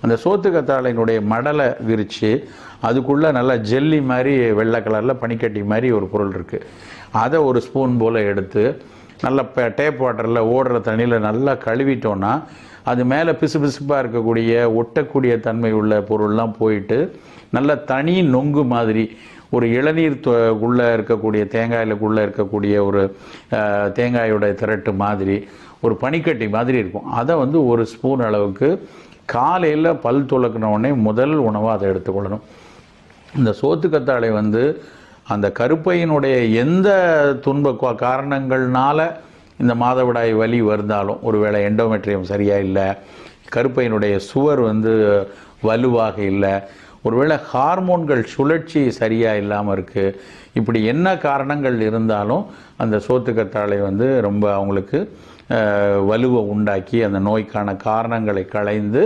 அந்த சோத்து கத்தாழையினுடைய மடலை விரித்து அதுக்குள்ளே நல்லா ஜெல்லி மாதிரி வெள்ளை கலரில் பனிக்கட்டி மாதிரி ஒரு பொருள் இருக்குது அதை ஒரு ஸ்பூன் போல் எடுத்து நல்லா டேப் வாட்டரில் ஓடுற தண்ணியில் நல்லா கழுவிட்டோன்னா அது மேலே பிசு பிசுப்பாக இருக்கக்கூடிய ஒட்டக்கூடிய தன்மை உள்ள பொருள்லாம் போயிட்டு நல்ல தனி நொங்கு மாதிரி ஒரு இளநீர் உள்ளே இருக்கக்கூடிய தேங்காயிலுக்குள்ளே இருக்கக்கூடிய ஒரு தேங்காயோட திரட்டு மாதிரி ஒரு பனிக்கட்டி மாதிரி இருக்கும். அதை வந்து ஒரு ஸ்பூன் அளவுக்கு காலையில் பல் துளக்கின உடனே முதல் உணவாக அதை எடுத்துக்கொள்ளணும். இந்த சோத்துக்கத்தாழை வந்து அந்த கருப்பையினுடைய எந்த துன்ப காரணங்கள்னால இந்த மாதவிடாய் வலி வருந்தாலும் ஒருவேளை எண்டோமெட்ரியம் சரியாக இல்லை கருப்பையினுடைய சுவர் வந்து வலுவாக இல்லை. ஒருவேளை ஹார்மோன்கள் சுழற்சி சரியாக இல்லாமல் இருக்குது இப்படி என்ன காரணங்கள் இருந்தாலும் அந்த சோத்துக்கத்தாழை வந்து ரொம்ப அவங்களுக்கு வலுவை உண்டாக்கி அந்த நோய்க்கான காரணங்களை களைந்து